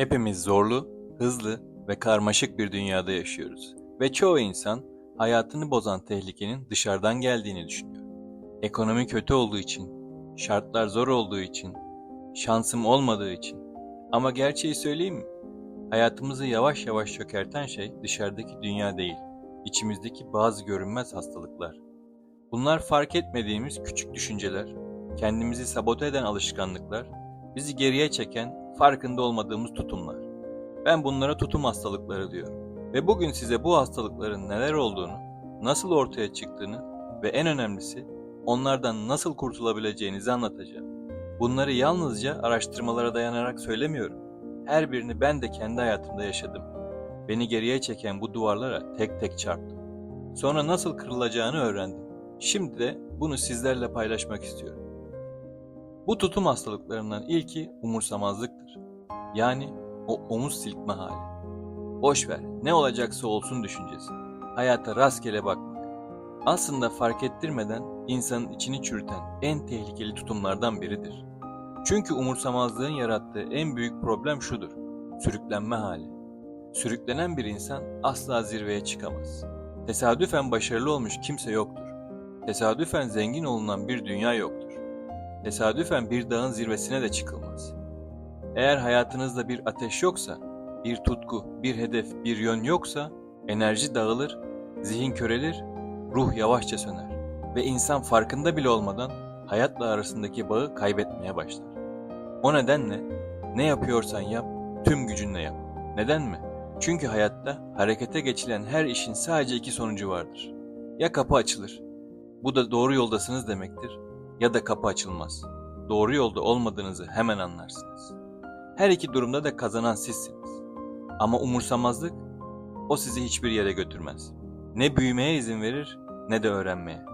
Hepimiz zorlu, hızlı ve karmaşık bir dünyada yaşıyoruz. Ve çoğu insan hayatını bozan tehlikenin dışarıdan geldiğini düşünüyor. Ekonomi kötü olduğu için, şartlar zor olduğu için, şansım olmadığı için. Ama gerçeği söyleyeyim mi? Hayatımızı yavaş yavaş çökerten şey dışarıdaki dünya değil, içimizdeki bazı görünmez hastalıklar. Bunlar fark etmediğimiz küçük düşünceler, kendimizi sabote eden alışkanlıklar, bizi geriye çeken, farkında olmadığımız tutumlar. Ben bunlara tutum hastalıkları diyorum. Ve bugün size bu hastalıkların neler olduğunu, nasıl ortaya çıktığını ve en önemlisi onlardan nasıl kurtulabileceğinizi anlatacağım. Bunları yalnızca araştırmalara dayanarak söylemiyorum. Her birini ben de kendi hayatımda yaşadım. Beni geriye çeken bu duvarlara tek tek çarptım. Sonra nasıl kırılacağını öğrendim. Şimdi de bunu sizlerle paylaşmak istiyorum. Bu tutum hastalıklarından ilki umursamazlıktır. Yani o omuz silkme hali. Boş ver, ne olacaksa olsun düşüncesi. Hayata rastgele bakmak. Aslında fark ettirmeden insanın içini çürüten en tehlikeli tutumlardan biridir. Çünkü umursamazlığın yarattığı en büyük problem şudur. Sürüklenme hali. Sürüklenen bir insan asla zirveye çıkamaz. Tesadüfen başarılı olmuş kimse yoktur. Tesadüfen zengin olunan bir dünya yoktur. Tesadüfen bir dağın zirvesine de çıkılmaz. Eğer hayatınızda bir ateş yoksa, bir tutku, bir hedef, bir yön yoksa enerji dağılır, zihin körelir, ruh yavaşça söner ve insan farkında bile olmadan hayatla arasındaki bağı kaybetmeye başlar. O nedenle ne yapıyorsan yap, tüm gücünle yap. Neden mi? Çünkü hayatta harekete geçilen her işin sadece iki sonucu vardır. Ya kapı açılır, bu da doğru yoldasınız demektir ya da kapı açılmaz. Doğru yolda olmadığınızı hemen anlarsınız. Her iki durumda da kazanan sizsiniz. Ama umursamazlık o sizi hiçbir yere götürmez. Ne büyümeye izin verir ne de öğrenmeye.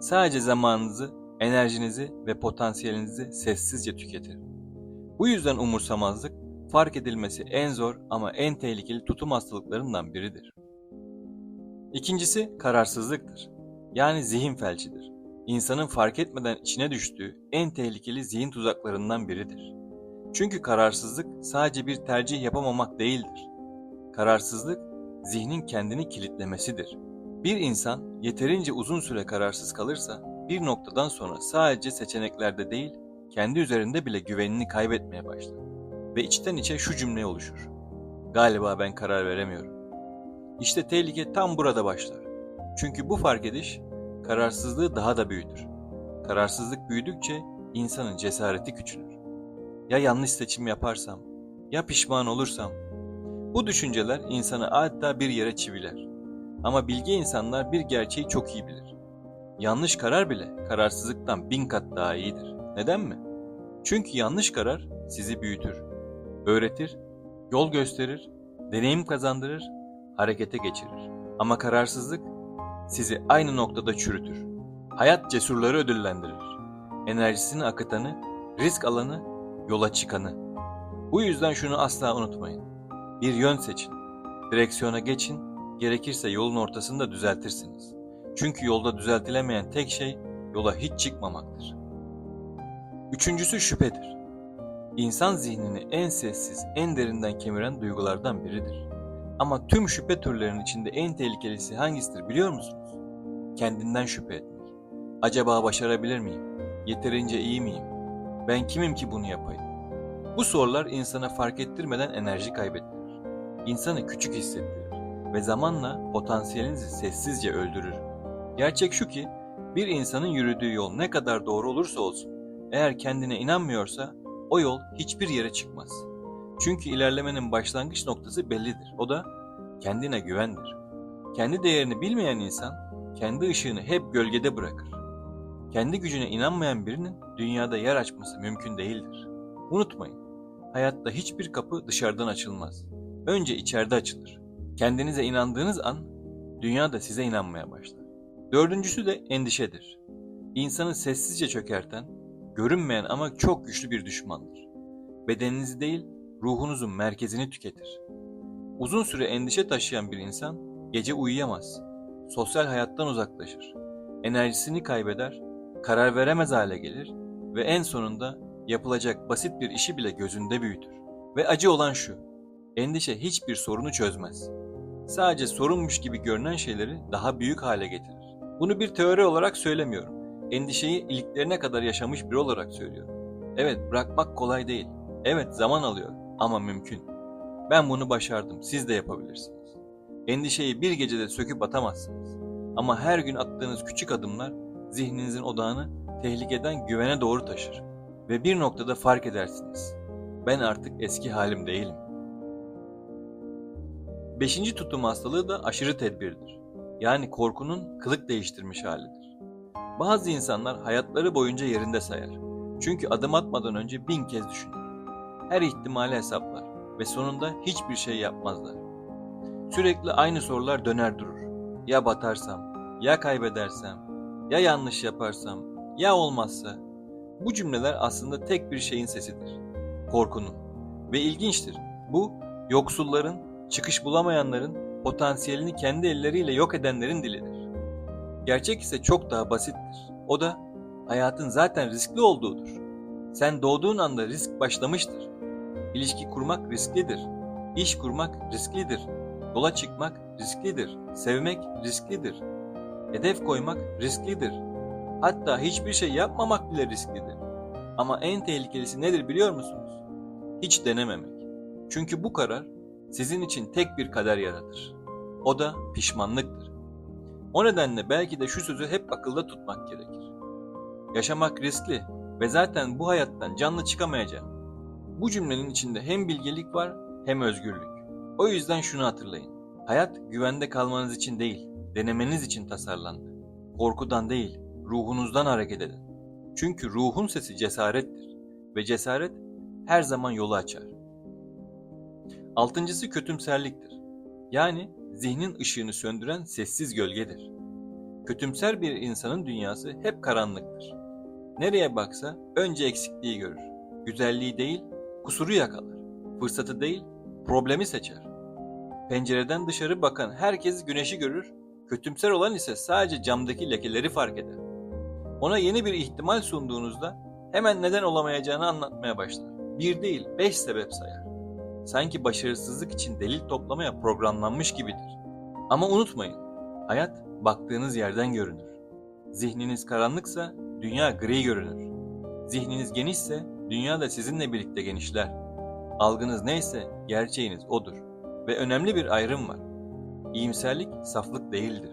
Sadece zamanınızı, enerjinizi ve potansiyelinizi sessizce tüketir. Bu yüzden umursamazlık fark edilmesi en zor ama en tehlikeli tutum hastalıklarından biridir. İkincisi kararsızlıktır. Yani zihin felcidir. İnsanın fark etmeden içine düştüğü en tehlikeli zihin tuzaklarından biridir. Çünkü kararsızlık sadece bir tercih yapamamak değildir. Kararsızlık zihnin kendini kilitlemesidir. Bir insan yeterince uzun süre kararsız kalırsa bir noktadan sonra sadece seçeneklerde değil, kendi üzerinde bile güvenini kaybetmeye başlar. Ve içten içe şu cümle oluşur. Galiba ben karar veremiyorum. İşte tehlike tam burada başlar. Çünkü bu fark ediş kararsızlığı daha da büyütür. Kararsızlık büyüdükçe insanın cesareti küçülür. Ya yanlış seçim yaparsam, ya pişman olursam. Bu düşünceler insanı adeta bir yere çiviler. Ama bilgi insanlar bir gerçeği çok iyi bilir. Yanlış karar bile kararsızlıktan bin kat daha iyidir. Neden mi? Çünkü yanlış karar sizi büyütür, öğretir, yol gösterir, deneyim kazandırır, harekete geçirir. Ama kararsızlık sizi aynı noktada çürütür. Hayat cesurları ödüllendirir. Enerjisini akıtanı, risk alanı, yola çıkanı. Bu yüzden şunu asla unutmayın. Bir yön seçin. Direksiyona geçin, gerekirse yolun ortasında düzeltirsiniz. Çünkü yolda düzeltilemeyen tek şey yola hiç çıkmamaktır. Üçüncüsü şüphedir. İnsan zihnini en sessiz, en derinden kemiren duygulardan biridir. Ama tüm şüphe türlerinin içinde en tehlikelisi hangisidir biliyor musunuz? Kendinden şüphe etmek. Acaba başarabilir miyim? Yeterince iyi miyim? Ben kimim ki bunu yapayım? Bu sorular insana fark ettirmeden enerji kaybettirir. İnsanı küçük hissettirir ve zamanla potansiyelinizi sessizce öldürür. Gerçek şu ki bir insanın yürüdüğü yol ne kadar doğru olursa olsun eğer kendine inanmıyorsa o yol hiçbir yere çıkmaz. Çünkü ilerlemenin başlangıç noktası bellidir. O da kendine güvendir. Kendi değerini bilmeyen insan kendi ışığını hep gölgede bırakır. Kendi gücüne inanmayan birinin dünyada yer açması mümkün değildir. Unutmayın, hayatta hiçbir kapı dışarıdan açılmaz. Önce içeride açılır. Kendinize inandığınız an dünya da size inanmaya başlar. Dördüncüsü de endişedir. İnsanı sessizce çökerten, görünmeyen ama çok güçlü bir düşmandır. Bedeninizi değil, ruhunuzun merkezini tüketir. Uzun süre endişe taşıyan bir insan gece uyuyamaz, sosyal hayattan uzaklaşır, enerjisini kaybeder, karar veremez hale gelir ve en sonunda yapılacak basit bir işi bile gözünde büyütür. Ve acı olan şu, endişe hiçbir sorunu çözmez. Sadece sorunmuş gibi görünen şeyleri daha büyük hale getirir. Bunu bir teori olarak söylemiyorum. Endişeyi iliklerine kadar yaşamış biri olarak söylüyorum. Evet, bırakmak kolay değil. Evet, zaman alıyor ama mümkün. Ben bunu başardım, siz de yapabilirsiniz. Endişeyi bir gecede söküp atamazsınız. Ama her gün attığınız küçük adımlar zihninizin odağını tehlikeden güvene doğru taşır. Ve bir noktada fark edersiniz. Ben artık eski halim değilim. Beşinci tutum hastalığı da aşırı tedbirdir. Yani korkunun kılık değiştirmiş halidir. Bazı insanlar hayatları boyunca yerinde sayar. Çünkü adım atmadan önce bin kez düşünür. Her ihtimali hesaplar ve sonunda hiçbir şey yapmazlar. Sürekli aynı sorular döner durur. Ya batarsam, ya kaybedersem, ya yanlış yaparsam, ya olmazsa. Bu cümleler aslında tek bir şeyin sesidir. Korkunun. Ve ilginçtir. Bu yoksulların, çıkış bulamayanların, potansiyelini kendi elleriyle yok edenlerin dilidir. Gerçek ise çok daha basittir. O da hayatın zaten riskli olduğudur. Sen doğduğun anda risk başlamıştır. İlişki kurmak risklidir. İş kurmak risklidir. Yola çıkmak risklidir. Sevmek risklidir. Hedef koymak risklidir. Hatta hiçbir şey yapmamak bile risklidir. Ama en tehlikelisi nedir biliyor musunuz? Hiç denememek. Çünkü bu karar sizin için tek bir kader yaratır. O da pişmanlıktır. O nedenle belki de şu sözü hep akılda tutmak gerekir. Yaşamak riskli ve zaten bu hayattan canlı çıkamayacağım. Bu cümlenin içinde hem bilgelik var hem özgürlük. O yüzden şunu hatırlayın. Hayat güvende kalmanız için değil, denemeniz için tasarlandı. Korkudan değil, ruhunuzdan hareket edin. Çünkü ruhun sesi cesarettir ve cesaret her zaman yolu açar. Altıncısı kötümserliktir. Yani zihnin ışığını söndüren sessiz gölgedir. Kötümser bir insanın dünyası hep karanlıktır. Nereye baksa önce eksikliği görür. Güzelliği değil, kusuru yakalar. Fırsatı değil, problemi seçer. Pencereden dışarı bakan herkes güneşi görür, kötümser olan ise sadece camdaki lekeleri fark eder. Ona yeni bir ihtimal sunduğunuzda hemen neden olamayacağını anlatmaya başlar. Bir değil, beş sebep sayar. Sanki başarısızlık için delil toplamaya programlanmış gibidir. Ama unutmayın, hayat baktığınız yerden görünür. Zihniniz karanlıksa dünya gri görünür. Zihniniz genişse dünya da sizinle birlikte genişler. Algınız neyse gerçeğiniz odur. Ve önemli bir ayrım var. İyimserlik saflık değildir.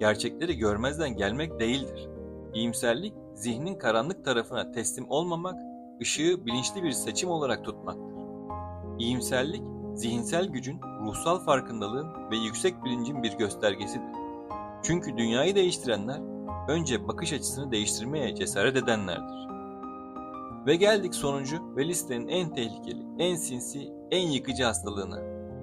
Gerçekleri görmezden gelmek değildir. İyimserlik zihnin karanlık tarafına teslim olmamak, ışığı bilinçli bir seçim olarak tutmaktır. İyimserlik, zihinsel gücün, ruhsal farkındalığın ve yüksek bilincin bir göstergesidir. Çünkü dünyayı değiştirenler, önce bakış açısını değiştirmeye cesaret edenlerdir. Ve geldik sonuncu ve listenin en tehlikeli, en sinsi, en yıkıcı hastalığına.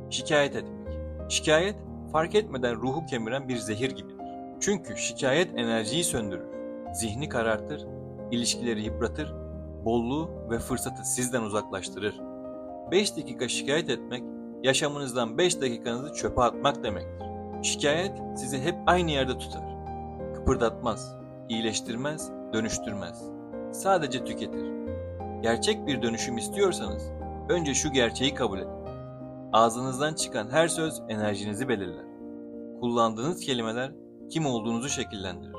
Şikayet etmek. Şikayet, fark etmeden ruhu kemiren bir zehir gibidir. Çünkü şikayet enerjiyi söndürür, zihni karartır, ilişkileri yıpratır, bolluğu ve fırsatı sizden uzaklaştırır. 5 dakika şikayet etmek, yaşamınızdan 5 dakikanızı çöpe atmak demektir. Şikayet sizi hep aynı yerde tutar. Kıpırdatmaz, iyileştirmez, dönüştürmez. Sadece tüketir. Gerçek bir dönüşüm istiyorsanız önce şu gerçeği kabul edin. Ağzınızdan çıkan her söz enerjinizi belirler. Kullandığınız kelimeler kim olduğunuzu şekillendirir.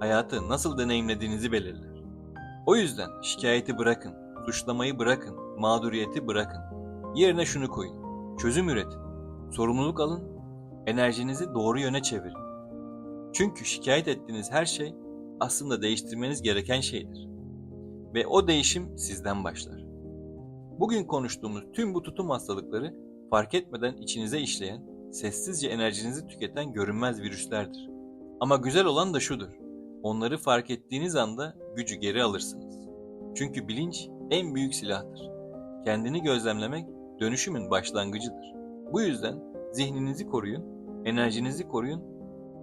Hayatı nasıl deneyimlediğinizi belirler. O yüzden şikayeti bırakın, suçlamayı bırakın, mağduriyeti bırakın. Yerine şunu koyun. Çözüm üretin. Sorumluluk alın. Enerjinizi doğru yöne çevirin. Çünkü şikayet ettiğiniz her şey aslında değiştirmeniz gereken şeydir. Ve o değişim sizden başlar. Bugün konuştuğumuz tüm bu tutum hastalıkları fark etmeden içinize işleyen, sessizce enerjinizi tüketen görünmez virüslerdir. Ama güzel olan da şudur. Onları fark ettiğiniz anda gücü geri alırsınız. Çünkü bilinç en büyük silahtır. Kendini gözlemlemek dönüşümün başlangıcıdır. Bu yüzden zihninizi koruyun, enerjinizi koruyun,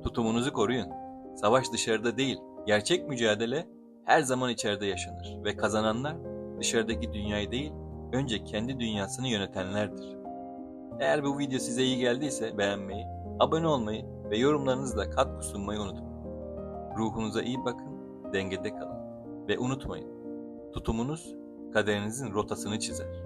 tutumunuzu koruyun. Savaş dışarıda değil, gerçek mücadele her zaman içeride yaşanır ve kazananlar dışarıdaki dünyayı değil, önce kendi dünyasını yönetenlerdir. Eğer bu video size iyi geldiyse beğenmeyi, abone olmayı ve yorumlarınızla katkı sunmayı unutmayın. Ruhunuza iyi bakın, dengede kalın ve unutmayın, tutumunuz kaderinizin rotasını çizer.